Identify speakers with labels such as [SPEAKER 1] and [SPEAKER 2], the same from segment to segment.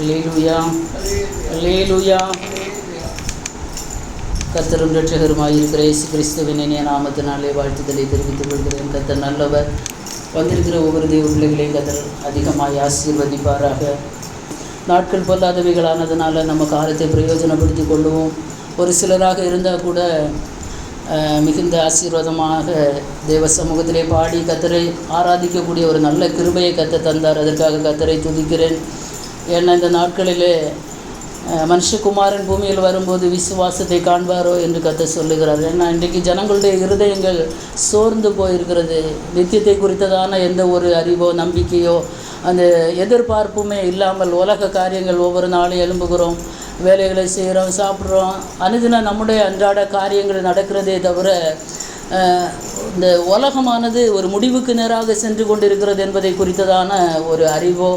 [SPEAKER 1] அல்லேலூயா. அல்லேலூயா. கர்த்தரும் ரட்சகருமாய் இருக்கிற இயேசு கிறிஸ்துவின் இனிய நாமத்தினாலே வாழ்த்துதலை தெரிவித்துக் கொள்கிறேன். கத்தர் நல்லவர். வந்திருக்கிற ஒவ்வொரு தெய்வ பிள்ளைகளையும் கத்தர் அதிகமாக ஆசீர்வதிப்பாராக. நாட்கள் பொல்லாதவைகளானதுனால நம்ம காலத்தை பிரயோஜனப்படுத்தி கொள்ளுவோம். ஒரு சிலராக இருந்தால் கூட மிகுந்த ஆசீர்வாதமாக தேவ சமூகத்திலே பாடி கத்தரை ஆராதிக்கக்கூடிய ஒரு நல்ல கிருபையை கத்த தந்தார். அதற்காக கத்தரை துதிக்கிறேன். ஏன்னா இந்த நாட்களிலே மனுஷகுமாரன் பூமியில் வரும்போது விசுவாசத்தை காண்பாரோ என்று கத்த சொல்லுகிறார். ஏன்னா இன்றைக்கு ஜனங்களுடைய இருதயங்கள் சோர்ந்து போயிருக்கிறது. நித்தியத்தை குறித்ததான எந்த ஒரு அறிவோ நம்பிக்கையோ அந்த எதிர்பார்ப்புமே இல்லாமல் உலக காரியங்கள் ஒவ்வொரு நாளும் எழும்புகிறோம். வேலைகளை செய்கிறோம் சாப்பிட்றோம். அனுதின நம்முடைய அன்றாட காரியங்கள் நடக்கிறதே தவிர இந்த உலகமானது ஒரு முடிவுக்கு நேராக சென்று கொண்டிருக்கிறது என்பதை குறித்ததான ஒரு அறிவோ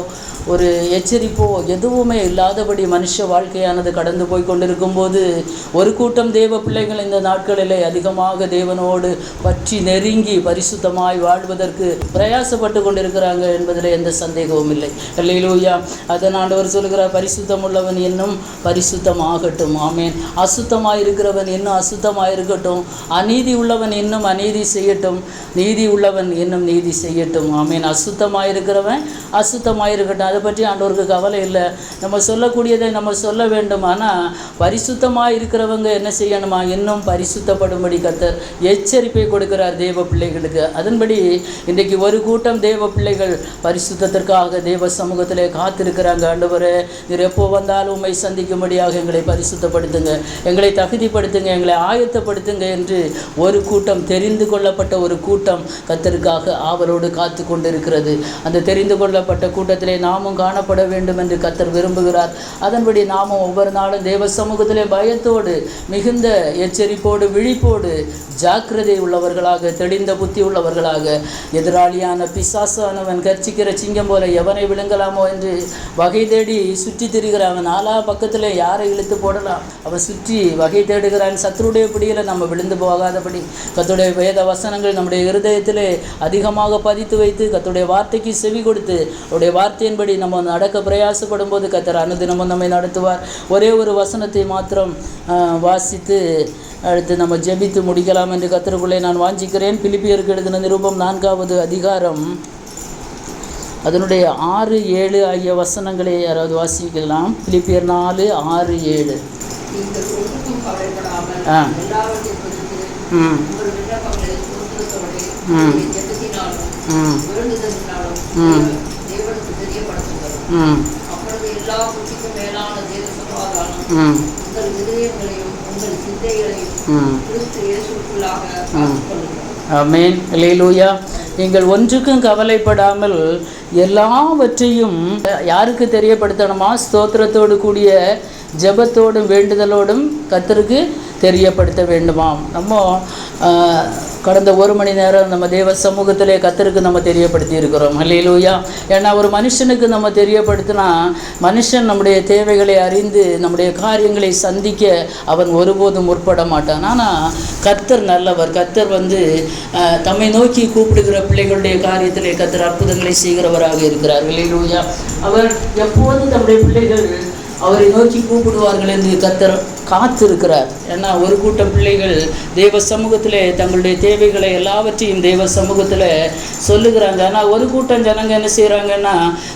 [SPEAKER 1] ஒரு எச்சரிப்போ எதுவுமே இல்லாதபடி மனுஷ வாழ்க்கையானது கடந்து போய் கொண்டிருக்கும் போது ஒரு கூட்டம் தேவ பிள்ளைகள் இந்த நாட்களிலே அதிகமாக தேவனோடு பற்றி நெருங்கி பரிசுத்தமாய் வாழ்வதற்கு பிரயாசப்பட்டு கொண்டிருக்கிறாங்க என்பதில் எந்த சந்தேகமும் இல்லை. இல்லையிலூயா அதை ஆண்டவர் சொல்கிறார் பரிசுத்தம் உள்ளவன் இன்னும் பரிசுத்தமாகட்டும். ஆமேன். அசுத்தமாக இருக்கிறவன் இன்னும் அசுத்தமாக இருக்கட்டும் அநீதி உள்ளவன் இன்னும் அநீதி செய்யட்டும். நீதி உள்ளவன் இன்னும் நீதி செய்யட்டும். ஆமேன். அசுத்தமாக இருக்கிறவன் அசுத்தமாக இருக்கட்டும் அதை பற்றி ஆண்டவருக்கு கவலை இல்லை. நம்ம சொல்லக்கூடியதை நம்ம சொல்ல வேண்டும். ஆனால் பரிசுத்தமாக இருக்கிறவங்க என்ன செய்யணுமா? இன்னும் பரிசுத்தப்படும்படி கத்தர் எச்சரிப்பை கொடுக்கிறார் தேவ பிள்ளைகளுக்கு. அதன்படி இன்றைக்கு ஒரு கூட்டம் தேவ பிள்ளைகள் பரிசுத்தத்திற்காக தேவ சமூகத்தில் காத்திருக்கிறாங்க. ஆண்டவரே நீர் எப்போ வந்தாலும் உம்மை சந்திக்கும்படியாக எங்களை பரிசுத்தப்படுத்துங்க. எங்களை தகுதிப்படுத்துங்க. எங்களை ஆயத்தப்படுத்துங்க என்று ஒரு கூட்டம் தெரிந்து கொள்ளப்பட்ட ஒரு கூட்டம் கத்தருக்காக ஆவலோடு காத்து கொண்டிருக்கிறது அந்த தெரிந்து கொள்ளப்பட்ட கூட்டத்திலே நாமும் காணப்பட வேண்டும் என்று கத்தர் விரும்புகிறார். அதன்படி நாமும் ஒவ்வொரு நாளும் தேவ சமூகத்திலே பயத்தோடு மிகுந்த எச்சரிப்போடு விழிப்போடு ஜாக்கிரதை உள்ளவர்களாக தெளிந்த புத்தி உள்ளவர்களாக எதிராளியான பிசாசானவன் கர்ச்சிக்கிற சிங்கம் போல எவனை விழுங்கலாமோ என்று வகை தேடி சுற்றி திரிகிறான் அவன் நாலா பக்கத்தில் யாரை இழுத்து போடலாம்? அவன் சுற்றி வகை தேடுகிறான். சத்துருடைய பிடியில் நம்ம விழுந்து போகாதபடி கத்துடைய வேத வசனங்கள் நம்முடைய இருதயத்திலே அதிகமாக பதித்து வைத்து கத்துடைய வார்த்தைக்கு செவி கொடுத்து அவருடைய வார்த்தையின்படி நம்ம நடக்க பிரயாசப்படும் போது கத்தர் அனுதினமும் நம்மை நடத்துவார். ஒரே ஒரு வசனத்தை மாத்திரம் வாசித்து அடுத்து நம்ம ஜெபித்து முடிக்கலாம் என்று கத்தருக்குள்ளே நான் வாஞ்சிக்கிறேன். பிலிப்பியருக்கு எழுதின நிருபம் நான்காவது அதிகாரம். அதனுடைய ஆறு ஏழு ஆகிய வசனங்களை யாராவது வாசிக்கலாம்? பிலிப்பியர் நாலு ஆறு ஏழு. ஆ. ம். ம். ம்
[SPEAKER 2] வேண்டுதலினாலும்
[SPEAKER 1] ம்.
[SPEAKER 2] தேவனுக்கு தெரியப்படுத்துங்கள்
[SPEAKER 1] ம்
[SPEAKER 2] அப்பொழுது எல்லா புத்திக்கும் மேலான தேவ சமாதானம்
[SPEAKER 1] ம்.
[SPEAKER 2] உங்கள் இதயங்களையும் உங்கள் சிந்தைகளையும்
[SPEAKER 1] ம்.
[SPEAKER 2] கிறிஸ்து இயேசுக்குள்ளாக காத்துக்கொள்ளுங்கள்.
[SPEAKER 1] ஆமென். அல்லேலூயா நீங்கள் ஒன்றுக்கும் கவலைப்படாமல் எல்லாவற்றையும் யாருக்கு தெரியப்படுத்தணுமா? ஸ்தோத்திரத்தோடு கூடிய ஜெபத்தோடும் வேண்டுதலோடும் கத்தருக்கு தெரியப்படுத்த வேண்டுமாம். நம்ம கடந்த ஒரு மணி நேரம் நம்ம தேவ சமூகத்திலே கத்தருக்கு நம்ம தெரியப்படுத்தி இருக்கிறோம் அல்லேலூயா ஏன்னா ஒரு மனுஷனுக்கு நம்ம தெரியப்படுத்தினா மனுஷன் நம்முடைய தேவைகளை அறிந்து நம்முடைய காரியங்களை சந்திக்க அவன் ஒருபோதும் முற்பட மாட்டான். ஆனால் கத்தர் நல்லவர். கத்தர் வந்து தம்மை நோக்கி கூப்பிடுகிற பிள்ளைகளுடைய காரியத்திலே கத்தர் அற்புதங்களை செய்கிறவராக இருக்கிறார். அல்லேலூயா அவர் எப்போதும் நம்முடைய பிள்ளைகள் அவரை நோக்கி கூப்பிடுவார்கள் என்று கத்தர் காத்திருக்கிறார். ஏன்னா ஒரு கூட்டம் பிள்ளைகள் தெய்வ சமூகத்தில் தங்களுடைய தேவைகளை எல்லாவற்றையும் தெய்வ சமூகத்தில் சொல்லுகிறாங்க. ஆனால் ஒரு கூட்டம் ஜனங்க என்ன செய்கிறாங்கன்னா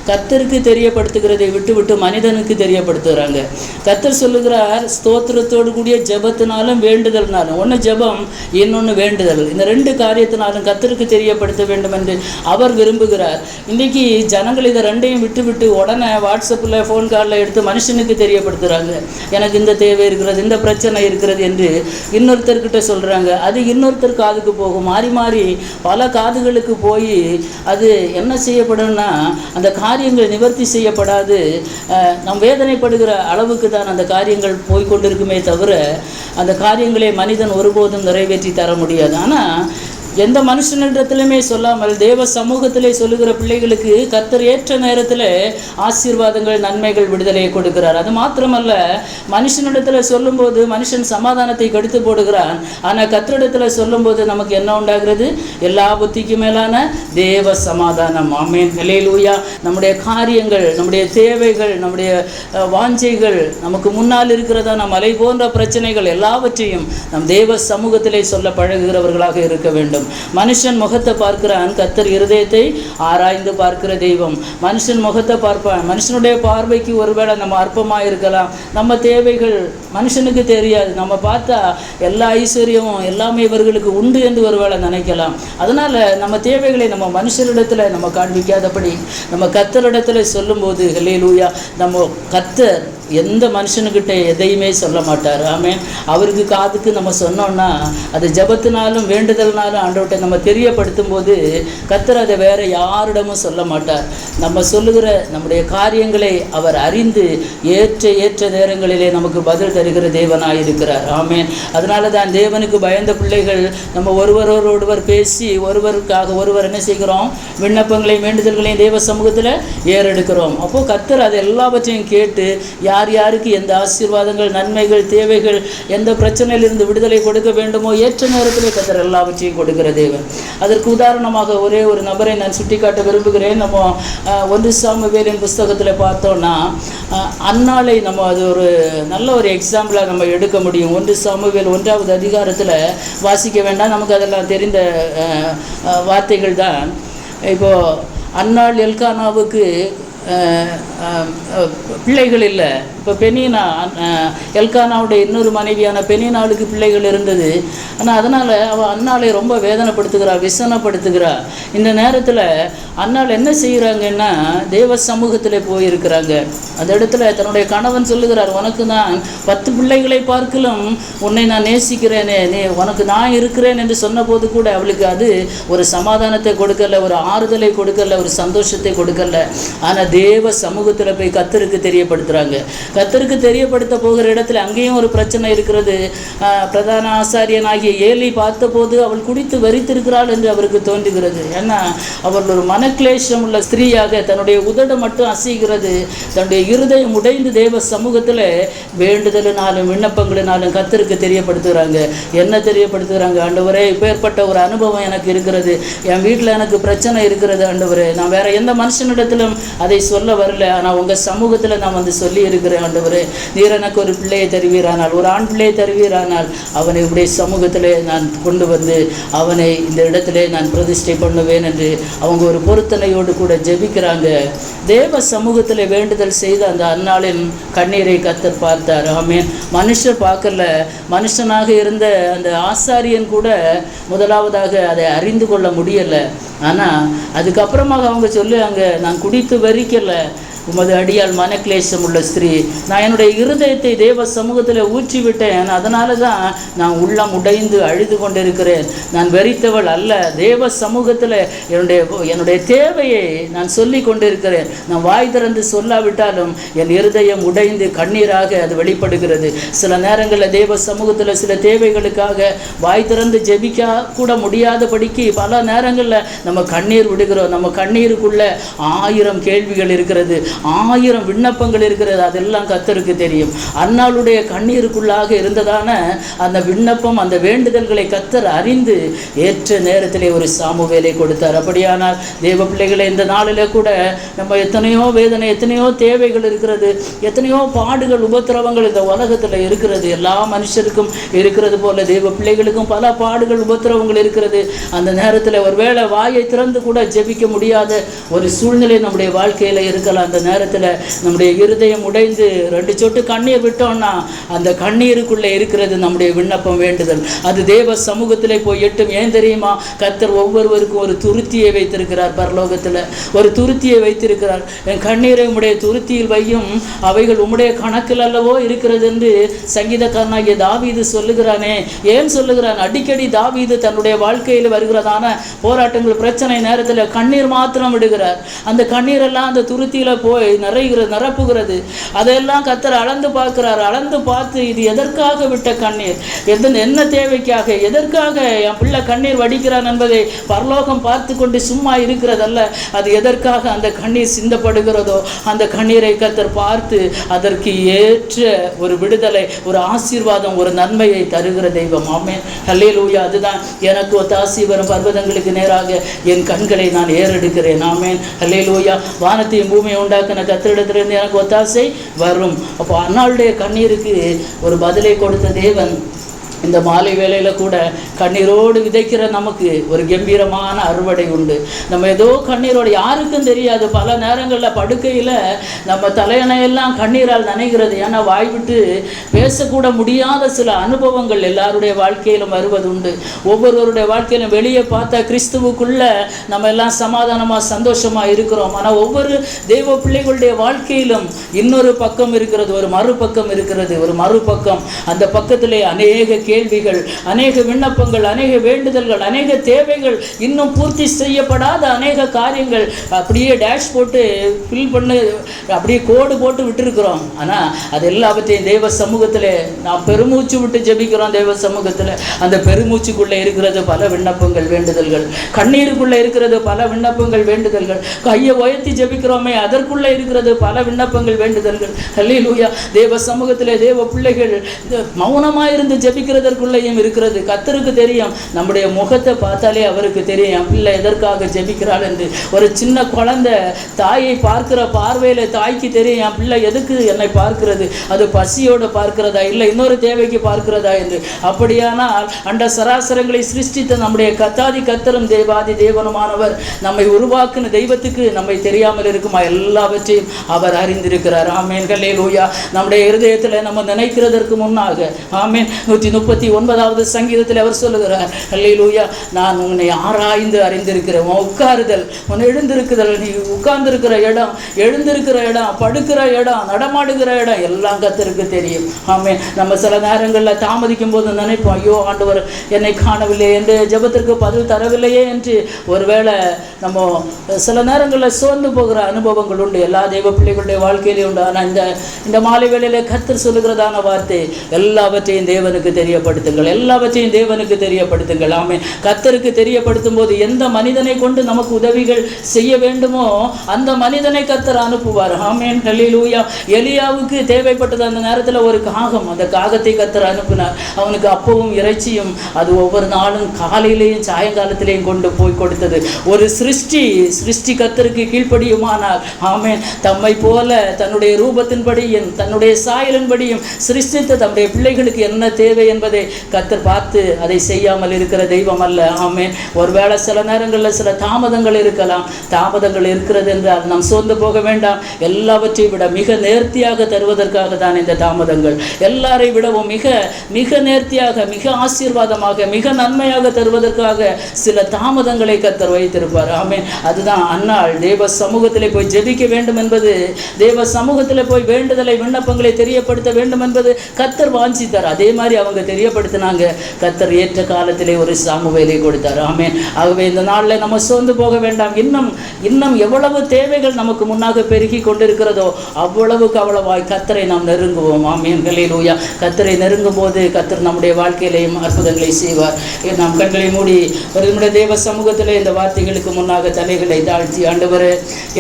[SPEAKER 1] கத்தருக்கு தெரியப்படுத்துகிறதை விட்டு விட்டு மனிதனுக்கு தெரியப்படுத்துகிறாங்க கத்தர் சொல்லுகிறார் ஸ்தோத்திரத்தோடு கூடிய ஜெபத்தினாலும் வேண்டுதல்னாலும். ஒன்று ஜெபம் இன்னொன்று வேண்டுதல். இந்த ரெண்டு காரியத்தினாலும் கத்தருக்கு தெரியப்படுத்த வேண்டும் என்று அவர் விரும்புகிறார். இன்றைக்கி ஜனங்கள் இதை ரெண்டையும் விட்டு விட்டு உடனே வாட்ஸ்அப்பில் ஃபோன் காலில் எடுத்து மனுஷன் மனுஷனுக்கு தெரியப்படுத்துகிறாங்க எனக்கு இந்த தேவை இருக்கிறது இந்த பிரச்சனை இருக்கிறது என்று இன்னொருத்தர்கிட்ட சொல்கிறாங்க அது இன்னொருத்தர் காதுக்கு போகும். மாறி மாறி பல காதுகளுக்கு போய் அது என்ன செய்யப்படும்னா அந்த காரியங்கள் நிவர்த்தி செய்யப்படாது. நம் வேதனைப்படுகிற அளவுக்கு தான் அந்த காரியங்கள் போய்கொண்டிருக்குமே தவிர அந்த காரியங்களை மனிதன் ஒருபோதும் நிறைவேற்றி தர முடியாது. ஆனால் எந்த மனுஷனிடத்திலுமே சொல்லாமல் தேவ சமூகத்திலே சொல்லுகிற பிள்ளைகளுக்கு கத்தர் ஏற்ற நேரத்தில் ஆசீர்வாதங்கள் நன்மைகள் விடுதலையை கொடுக்கிறார். அது மாத்திரமல்ல மனுஷனிடத்தில் சொல்லும்போது மனுஷன் சமாதானத்தை கெடுத்து போடுகிறான். ஆனால் கத்தரிடத்தில் சொல்லும்போது நமக்கு என்ன உண்டாகிறது? எல்லா புத்திக்கு மேலான தேவ சமாதானம். ஆமேன். நிலையிலூயா நம்முடைய காரியங்கள் நம்முடைய தேவைகள் நம்முடைய வாஞ்சைகள் நமக்கு முன்னால் இருக்கிறதான மலை போன்ற பிரச்சனைகள் எல்லாவற்றையும் நம் தேவ சமூகத்திலே சொல்ல பழகுகிறவர்களாக இருக்க வேண்டும். மனுஷன் முகத்தை பார்க்கிறான் கத்தர் இருதயத்தை ஆராய்ந்து பார்க்கிற தெய்வம். மனுஷன் முகத்தை பார்ப்பான் மனுஷனுடைய பார்வைக்கு ஒருவேளை நம்ம அற்பமாக இருக்கலாம் நம்ம தேவைகள் மனுஷனுக்கு தெரியாது. நம்ம பார்த்தா எல்லா ஐஸ்வர்யமும் எல்லாமே இவர்களுக்கு உண்டு என்று ஒருவேளை நினைக்கலாம். அதனால் நம்ம தேவைகளை நம்ம மனுஷரிடத்தில் நம்ம காண்பிக்காதபடி நம்ம கத்தரிடத்துல சொல்லும்போது ஹல்லேலூயா! நம்ம கத்தர் எந்த மனுஷனுக்கிட்ட எதையுமே சொல்ல மாட்டார். ஆமே அவருக்கு காதுக்கு நம்ம சொன்னோம்னா அது ஜபத்தினாலும் வேண்டுதல்னாலும் ஆண்டவர்கிட்ட நம்ம தெரியப்படுத்தும் போது கத்தர் அதை வேற யாரிடமும் சொல்ல மாட்டார். நம்ம சொல்லுகிற நம்முடைய காரியங்களை அவர் அறிந்து ஏற்ற ஏற்ற நேரங்களிலே நமக்கு பதில் தருகிற தேவனாக இருக்கிறார். ஆமேன் அதனால தான் தேவனுக்கு பயந்த பிள்ளைகள் நம்ம ஒருவரோடு ஒருவர் பேசி ஒருவருக்காக ஒருவர் என்ன செய்கிறோம்? விண்ணப்பங்களையும் வேண்டுதல்களையும் தேவ சமூகத்தில் ஏறெடுக்கிறோம். அப்போது கத்தர் அது எல்லாவற்றையும் கேட்டு யார் யார் யாருக்கு எந்த ஆசீர்வாதங்கள் நன்மைகள் தேவைகள் எந்த பிரச்சனையிலிருந்து விடுதலை கொடுக்க வேண்டுமோ ஏற்ற நேரத்தில் கத்தர் எல்லாவற்றையும் கொடுக்கிற தேவன். அதற்கு உதாரணமாக ஒரே ஒரு நபரை நான் சுட்டிக்காட்ட விரும்புகிறேன். நம்ம ஒன்று சாமுவேலின் புஸ்தகத்தில் பார்த்தோம்னா அஹ், அன்னாளை நம்ம அது ஒரு நல்ல ஒரு எக்ஸாம்பிளாக நம்ம எடுக்க முடியும். ஒன்று சாமுவேல் ஒன்றாவது அதிகாரத்தில் வாசிக்க வேண்டாம். நமக்கு அதெல்லாம் தெரிந்த வார்த்தைகள் தான். இப்போது அன்னாள் எல்கானாவுக்கு பிள்ளைகள் இல்லை. இப்போ பெனினா எல்கானாவுடைய இன்னொரு மனைவியான பெனினாளுக்கு பிள்ளைகள் இருந்தது. ஆனால் அதனால் அவள் அன்னாளை ரொம்ப வேதனைப்படுத்துகிறா விசனப்படுத்துகிறா. இந்த நேரத்தில் அன்னாள் என்ன செய்கிறாங்கன்னா தேவ சமூகத்தில் போயிருக்கிறாங்க. அந்த இடத்துல தன்னுடைய கணவன் சொல்லுகிறார் உனக்கு நான் பத்து பிள்ளைகளை பார்க்கலும் உன்னை நான் நேசிக்கிறேனே. நீ உனக்கு நான் இருக்கிறேன் என்று சொன்னபோது கூட அவளுக்கு அது ஒரு சமாதானத்தை கொடுக்கல ஒரு ஆறுதலை கொடுக்கல ஒரு சந்தோஷத்தை கொடுக்கல. ஆனால் தேவ சமூகத்தில் போய் கத்தருக்கு தெரியப்படுத்துகிறாங்க கத்தருக்கு தெரியப்படுத்த போகிற இடத்துல அங்கேயும் ஒரு பிரச்சனை இருக்கிறது. பிரதான பிரதான ஆசாரியனாகிய ஏலி பார்த்தபோது அவள் குடித்து வெறித்திருக்கிறாள் என்று அவருக்கு தோன்றுகிறது. ஏன்னா அவள் ஒரு மனக்லேஷம் உள்ள ஸ்திரீயாக தன்னுடைய உதடு மட்டும் அசைகிறது. தன்னுடைய இருதயம் உடைந்து தேவ சமூகத்தில் வேண்டுதலினாலும் விண்ணப்பங்களினாலும் கத்தருக்கு தெரியப்படுத்துகிறாங்க என்ன தெரியப்படுத்துகிறாங்க ஆண்டவரே இப்பேற்பட்ட ஒரு அனுபவம் எனக்கு இருக்கிறது. என் வீட்டில் எனக்கு பிரச்சனை இருக்கிறது ஆண்டவரே. நான் வேற எந்த மனுஷனிடத்திலும் அதை சொல்ல வரல. ஆனால் உங்கள் சமூகத்தில் நான் வந்து சொல்லி இருக்கிறேன் ஆண்டவர். நீர் எனக்கு ஒரு பிள்ளையை தருவீரானால் ஒரு ஆண் பிள்ளையை தருவீரானால் அவனை உடைய சமூகத்திலே நான் கொண்டு வந்து அவனை இந்த இடத்திலே நான் பிரதிஷ்டை பண்ணுவேன் என்று அவங்க ஒரு பொருத்தனையோடு கூட ஜெபிக்கிறாங்க. தேவ சமூகத்தில் வேண்டுதல் செய்த அந்த அந்நாளின் கண்ணீரை கத்தர் பார்த்தார். ஆமீன். மனுஷர் பார்க்கல. மனுஷனாக இருந்த அந்த ஆசாரியன் கூட முதலாவதாக அதை அறிந்து கொள்ள முடியலை. ஆனால் அதுக்கப்புறமாக அவங்க சொல்லுவாங்க நான் குடித்து வரிக்கலை உமது அடியால் மனக்லேசம் உள்ள ஸ்திரீ நான் என்னுடைய இருதயத்தை தேவ சமூகத்தில் ஊற்றி விட்டேன் அதனால தான் நான் உள்ளம் உடைந்து அழுது கொண்டிருக்கிறேன். நான் வெறித்தவள் அல்ல தேவ சமூகத்தில் என்னுடைய என்னுடைய தேவையை நான் சொல்லி கொண்டிருக்கிறேன். நான் வாய் திறந்து சொல்லாவிட்டாலும் என் இருதயம் உடைந்து கண்ணீராக அது வெளிப்படுகிறது. சில நேரங்களில் தேவ சமூகத்தில் சில தேவைகளுக்காக வாய் திறந்து ஜெபிக்க கூட முடியாதபடிக்கு பல நேரங்களில் நம்ம கண்ணீர் விடுகிறோம். நம்ம கண்ணீருக்குள்ள ஆயிரம் கேள்விகள் இருக்கிறது. ஆயிரம் விண்ணப்பங்கள் இருக்கிறது அதெல்லாம் கத்தருக்கு தெரியும். அன்னாளுடைய கண்ணீருக்குள்ளாக இருந்ததான அந்த விண்ணப்பம் அந்த வேண்டுதல்களை கத்தர் அறிந்து ஏற்ற நேரத்திலே ஒரு சாமுவேலை கொடுத்தார். அப்படியானால் தேவ பிள்ளைகளை இந்த நாளில் கூட நம்ம எத்தனையோ வேதனை எத்தனையோ தேவைகள் இருக்கிறது எத்தனையோ பாடுகள் உபத்திரவங்கள் இந்த உலகத்தில் இருக்கிறது. எல்லா மனுஷருக்கும் இருக்கிறது போல தேவ பிள்ளைகளுக்கும் பல பாடுகள் உபத்திரவங்கள் இருக்கிறது. அந்த நேரத்தில் ஒருவேளை வாயை திறந்து கூட ஜெபிக்க முடியாத ஒரு சூழ்நிலை நம்முடைய வாழ்க்கையில் இருக்கலாம். அந்த நேரத்தில் நம்முடைய இருதயம் உடைந்து ரெண்டு சொட்டு கண்ணீர் விட்டோம்னா அந்த கண்ணீருக்குள்ளே இருக்கிறது நம்முடைய விண்ணப்பம் வேண்டுதல். அது தேவ சமூகத்தில் போய் எட்டும். ஏன் தெரியுமா? கர்த்தர் ஒவ்வொருவருக்கும் ஒரு துருத்தியை வைத்திருக்கிறார் பரலோகத்தில். ஒரு துருத்தியை வைத்திருக்கிறார். என் கண்ணீரை உம்முடைய துருத்தியில் வையும். அவைகள் உம்முடைய கணக்கில் அல்லவோ இருக்கிறது என்று சங்கீதக்காரனாகிய தாவீது சொல்லுகிறானே. ஏன் சொல்லுகிறான்? அடிக்கடி தாவீது தன்னுடைய வாழ்க்கையில் வருகிறதான போராட்டங்கள் பிரச்சனை நேரத்தில் கண்ணீர் மாத்திரம் விடுகிறார். அந்த கண்ணீரெல்லாம் அந்த துருத்தியில் போ போய் நிறைகிறது நிரப்புகிறது. அதையெல்லாம் கத்தர் அளந்து பார்க்கிறார். அளந்து பார்த்து இது எதற்காக விட்ட கண்ணீர்? எதன் என்ன தேவைக்காக? எதற்காக என் பிள்ளை கண்ணீர் வடிக்கிறான் என்பதை பரலோகம் பார்த்து கொண்டு சும்மா இருக்கிறதல்ல. அது எதற்காக அந்த கண்ணீர் சிந்தப்படுகிறதோ அந்த கண்ணீரை கத்தர் பார்த்து அதற்கு ஏற்ற ஒரு விடுதலை ஒரு ஆசீர்வாதம் ஒரு நன்மையை தருகிற தெய்வம். ஆமென். ஹல்லேலூயா. அதுதான் எனக்கு ஒத்தாசி வரும் பர்வதங்களுக்கு நேராக என் கண்களை நான் ஏறெடுக்கிறேன். ஆமேன். ஹல்லேலூயா. வானத்தையும் பூமியை உண்டாக்கின கத்திரிடத்திலிருந்து எனக்கு ஒத்தாசை வரும். அப்போ அன்னாளுடைய கண்ணீருக்கு ஒரு பதிலை கொடுத்த தேவன். இந்த மாலை வேலையில் கூட கண்ணீரோடு விதைக்கிற நமக்கு ஒரு கம்பீரமான அறுவடை உண்டு. நம்ம ஏதோ கண்ணீரோடு யாருக்கும் தெரியாது. பல நேரங்களில் படுக்கையில் நம்ம தலையணையெல்லாம் கண்ணீரால் நனைகிறது. ஏன்னா வாய் விட்டு பேசக்கூட முடியாத சில அனுபவங்கள் எல்லாருடைய வாழ்க்கையிலும் வருவது உண்டு. ஒவ்வொருவருடைய வாழ்க்கையிலும் வெளியே பார்த்தா கிறிஸ்துவுக்குள்ள நம்ம எல்லாம் சமாதானமாக சந்தோஷமாக இருக்கிறோம். ஆனால் ஒவ்வொரு தெய்வ பிள்ளைகளுடைய வாழ்க்கையிலும் இன்னொரு பக்கம் இருக்கிறது ஒரு மறுபக்கம் இருக்கிறது ஒரு மறுபக்கம். அந்த பக்கத்திலே அநேக கேள்விகள் அநேக விண்ணப்பங்கள் அநேக வேண்டுதல்கள் அநேக தேவைகள் இன்னும் பூர்த்தி செய்யப்படாத அநேக காரியங்கள் அப்படியே டேஷ் போட்டு ஃபில் பண்ணி அப்படியே கோடு போட்டு விட்டுருக்குறோம். ஆனால் அது எல்லாத்தையும் தெய்வ சமூகத்தில் நாம் பெருமூச்சு விட்டு ஜபிக்கிறோம் தெய்வ சமூகத்தில். அந்த பெருமூச்சுக்குள்ளே இருக்கிறது பல விண்ணப்பங்கள் வேண்டுதல்கள். கண்ணீருக்குள்ளே இருக்கிறது பல விண்ணப்பங்கள் வேண்டுதல்கள். கையை உயர்த்தி ஜபிக்கிறோமே அதற்குள்ளே இருக்கிறது பல விண்ணப்பங்கள் வேண்டுதல்கள். ஹல்லேலூயா. தேவ சமூகத்தில் தேவ பிள்ளைகள் மௌனமாக இருந்து ஜபிக்கிற ஜெபிக்கிறதற்குள்ளேயும் இருக்கிறது. கத்தருக்கு தெரியும். நம்முடைய முகத்தை பார்த்தாலே அவருக்கு தெரியும். என் பிள்ளை எதற்காக ஜெபிக்கிறாள் என்று. ஒரு சின்ன குழந்தை தாயை பார்க்கிற பார்வையில் தாய்க்கு தெரியும். என் பிள்ளை எதுக்கு என்னை பார்க்கிறது? அது பசியோடு பார்க்கிறதா? இல்லை இன்னொரு தேவைக்கு பார்க்கிறதா என்று. அப்படியானால் அந்த சராசரங்களை சிருஷ்டித்த நம்முடைய கத்தாதி கத்தரும் தேவாதி தேவனுமானவர் நம்மை உருவாக்குன தெய்வத்துக்கு நம்மை தெரியாமல் இருக்குமா? எல்லாவற்றையும் அவர் அறிந்திருக்கிறார். ஆமேன். லூயா நம்முடைய இருதயத்தில் நம்ம நினைக்கிறதற்கு முன்னாக. ஆமேன். நூற்றி முப்பத்தி ஒன்பதாவது சங்கீதத்தில் அவர் சொல்லுகிறார் அல்லையிலூயா நான் உன்னை ஆராய்ந்து அறிந்திருக்கிறேன். உன் உட்காருதல் உன் எழுந்திருக்குதல் நீ உட்கார்ந்துருக்கிற இடம் எழுந்திருக்கிற இடம் படுக்கிற இடம் நடமாடுகிற இடம் எல்லாம் கத்தருக்கு தெரியும். ஆமே நம்ம சில நேரங்களில் தாமதிக்கும் போது நினைப்போம் ஐயோ ஆண்டவர் என்னை காணவில்லை என்று ஜெபத்திற்கு பதில் தரவில்லையே என்று. ஒருவேளை நம்ம சில நேரங்களில் சோர்ந்து போகிற அனுபவங்கள் உண்டு. எல்லா தெய்வ பிள்ளைகளுடைய வாழ்க்கையிலே உண்டு. ஆனால் இந்த இந்த மாலை வேளையில் கத்தர் சொல்லுகிறதான வார்த்தை எல்லாவற்றையும் தேவனுக்கு தெரியப்படுத்துங்கள். எல்லாவற்றையும் தேவனுக்கு தெரியப்படுத்துங்கள். ஆமே கத்தருக்கு தெரியப்படுத்தும் போது எந்த மனிதனை கொண்டு நமக்கு உதவிகள் செய்ய வேண்டுமோ அந்த மனிதனை கத்தர் அனுப்புவார். ஆமேன். ஹலிலூயா எலியாவுக்கு தேவைப்பட்டது அந்த நேரத்தில் ஒரு காகம். அந்த காகத்தை கத்தர் அனுப்பினார். அவனுக்கு அப்பவும் இறைச்சியும் அது ஒவ்வொரு நாளும் காலையிலேயும் சாயங்காலத்திலேயும் கொண்டு போய் கொடுத்தது. ஒரு சிருஷ்டி சிருஷ்டி கத்தருக்கு கீழ்ப்படியுமானால் ஆமேன். தம்மை போல தன்னுடைய ரூபத்தின்படியும் தன்னுடைய சாயலின்படியும் சிருஷ்டித்த தம்முடைய பிள்ளைகளுக்கு என்ன தேவை என்பதை கத்தர் பார்த்து அதை செய்யாமல் இருக்கிற தெய்வம் அல்ல. ஆமேன். ஒருவேளை சில நேரங்களில் சில தாமதங்கள் இருக்கலாம். தாமதங்கள் இருக்கிறது என்றால் நாம் சோர்ந்து போக வேண்டாம். எல்லாவற்றையும் விட மிக நேர்த்தியாக தருவதற்காக தான் இந்த தாமதங்கள். எல்லாரை விடவும் மிக மிக நேர்த்தியாக மிக ஆசீர்வாதமாக மிக நன்மையாக தருவதற்காக சில தாமதங்களை கத்தர் வைத்திருப்பார். ஆமென். அதுதான் அன்னாள் தேவ சமூகத்திலே போய் ஜெபிக்க வேண்டும் என்பது தேவ சமூகத்தில் போய் வேண்டுதலை விண்ணப்பங்களை தெரியப்படுத்த வேண்டும் என்பது கத்தர் வாஞ்சித்தார். அதே மாதிரி அவங்க தெரியப்படுத்தினாங்க. கத்தர் ஏற்ற காலத்திலே ஒரு சாமுவேலை கொடுத்தார். ஆமே ஆகவே இந்த நாளில் நம்ம சோர்ந்து போக வேண்டாம். இன்னும் இன்னும் எவ்வளவு தேவைகள் நமக்கு முன்னாக பெருகி கொண்டிருக்கிறதோ அவ்வளவுக்கு அவ்வளவாய் கத்தரை நாம் நெருங்குவோம். ஆமீன்களே லூயா கத்தரை நெருங்கும் போது கத்தர் நம்முடைய வாழ்க்கையிலையும் அற்புதங்களை செய்வார். நாம் கண்களை மூடி ஒரு நம்முடைய தேவ சமூகத்தில் இந்த வார்த்தைகளுக்கு முன்னாக தலைகளை தாழ்த்தி ஆண்டவர்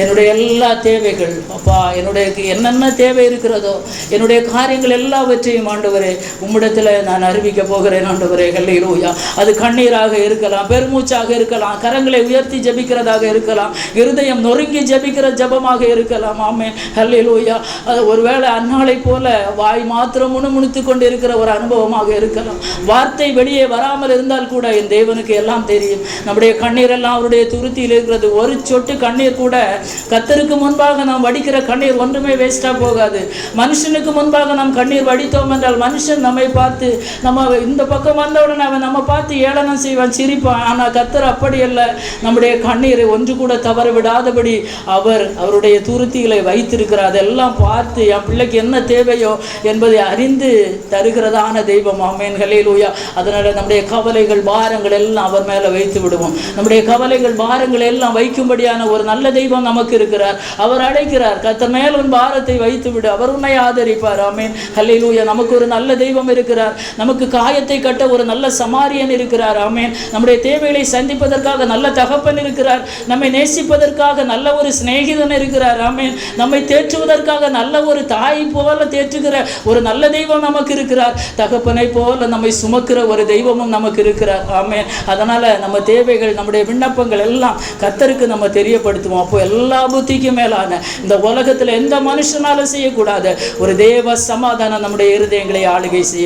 [SPEAKER 1] என்னுடைய எல்லா தேவைகள் அப்பா என்னுடைய என்னென்ன தேவை இருக்கிறதோ என்னுடைய காரியங்கள் எல்லாவற்றையும் ஆண்டவர் உம்மிடத்தில் நான் அறிவிக்க போகிறேன் ஆண்டவரே ஹல்லேலூயா. அது கண்ணீராக இருக்கலாம் பெருமூச்சாக இருக்கலாம் கரங்களை உயர்த்தி ஜெபிக்கிறதாக இருக்கலாம் இருதயம் நொறுங்கி ஜெபிக்கிற ஜெபமாக இருக்கலாம். ஆமே ஹல்லேலூயா. அது ஒருவேளை அன்னாளை போல வாய் மாத்திரம் முணுமுணுத்து கொண்டு இருக்கிற ஒரு அனுபவமாக இருக்கலாம். வார்த்தை வெளியே வராமல் இருந்தால் கூட என் தேவனுக்கு எல்லாம் தெரியும். நம்முடைய கண்ணீர் எல்லாம் அவருடைய துருத்தியில் இருக்கிறது. ஒரு சொட்டு கண்ணீர் கூட கத்தருக்கு முன்பாக நாம் வடிக்கிற கண்ணீர் ஒன்றுமே வேஸ்ட்டாக போகாது. மனுஷனுக்கு முன்பாக நாம் கண்ணீர் வடித்தோம் என்றால் மனுஷன் நம்மை பார்த்து நம்ம இந்த பக்கம் வந்தவுடனே அவன் நம்ம பார்த்து ஏளனம் செய்வான் சிரிப்பான். ஆனால் கத்தர் அப்படி அல்ல. நம்முடைய கண்ணீரை ஒன்று கூட தவற விடாதபடி அவர் அவருடைய துருத்திகளை வைத்திருக்கிறார். அதெல்லாம் பார்த்து என் பிள்ளைக்கு என்ன தேவையோ என்பதை அறிந்து தருகிறதான தெய்வம். அம்மேன் ஹலேலூயா அதனால நம்முடைய கவலைகள் பாரங்கள் எல்லாம் அவர் மேலே வைத்து விடுவோம். நம்முடைய கவலைகள் பாரங்கள் எல்லாம் வைக்கும்படியான ஒரு நல்ல தெய்வம் நமக்கு இருக்கிறார். அவர் அழைக்கிறார் கத்தர் மேல் உன் பாரத்தை வைத்து விடு. அவர் உன்னை ஆதரிப்பார். ஆமேன். ஹல்லேலூயா நமக்கு ஒரு நல்ல தெய்வம் இருக்கிறார். நமக்கு காயத்தை கட்ட ஒரு நல்ல சமாரியன் இருக்கிறார். ஆமேன். நம்முடைய தேவைகளை சந்திப்பதற்காக நல்ல தகப்பன் இருக்கிறார். நம்மை நேசிப்பதற்காக நல்ல ஒரு சிநேகிதன் இருக்கிறார். ஆமேன். நம்மை தேற்றுவதற்காக நல்ல ஒரு தாய் போல தேற்றுகிற ஒரு நல்ல தெய்வம் நமக்கு இருக்கிறார். தகப்பனை போல நம்மை சுமக்கிற ஒரு தெய்வமும் நமக்கு இருக்கிறார். ஆமேன். அதனால் நம்ம தேவைகள் நம்முடைய விண்ணப்பங்கள் எல்லாம் கத்தருக்கு நம்ம தெரியப்படுத்துவோம். அப்போ எல்லா புத்திக்கும் மேலான இந்த உலகத்தில் எந்த மனுஷனாலும் செய்யக்கூடாது. ஒரு தேவ சமாதானம் நம்முடைய இருதயங்களை ஆளுகை செய்யும்.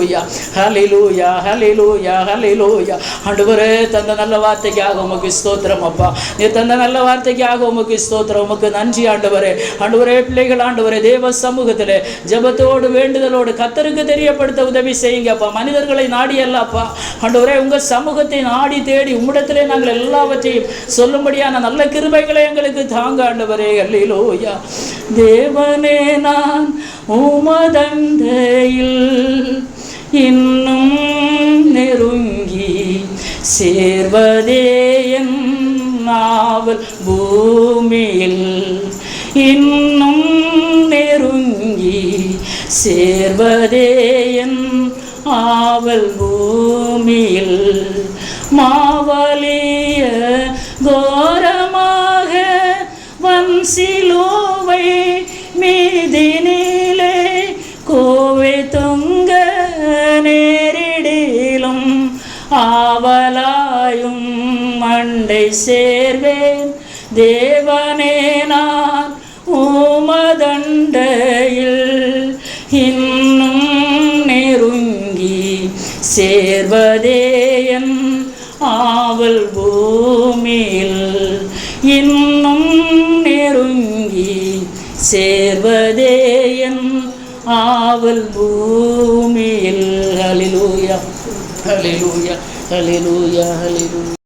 [SPEAKER 1] ஹலிலூயா ஹலிலூயா ஹலிலூயா ஹலிலூயா ஆண்டவரே தந்த நல்ல வார்த்தைக்காக உமக்கு ஸ்தோத்திரம் அப்பா. நீ தந்த நல்ல வார்த்தைக்காக உமக்கு ஸ்தோத்திரம். உமக்கு நன்றி ஆண்டவரே. ஆண்டவரே பிள்ளைகள் ஆண்டவரே தேவ சமூகத்தில் ஜெபத்தோடு வேண்டுதலோடு கத்தருக்கு தெரியப்படுத்த உதவி செய்யுங்கப்பா மனிதர்களை நாடி அல்லப்பா ஆண்டவரே உங்க சமூகத்தை நாடி தேடி உம்மிடத்திலே நாங்கள் எல்லாவற்றையும் சொல்லும்படியான நல்ல கிருபைகளை எங்களுக்கு தாங்க ஆண்டவரே. அல்லையிலோயா தேவனே நான் உமதந்தையில் இன்னும் நெருங்கி சேர்வதே என் நாவல் பூமியில். இன்னும் நெருங்கி சேர்வதே என் ஆவல் பூமியில். மா சேர்வேன். தேவனே நான் உமதண்டையில் இன்னும் நெருங்கி சேர்வதேயன் ஆவல் பூமியில். இன்னும் நெருங்கி சேர்வதேயன் ஆவல் பூமியில். அலிலூயா அலிலூயா அலிலூயா அலிலூயா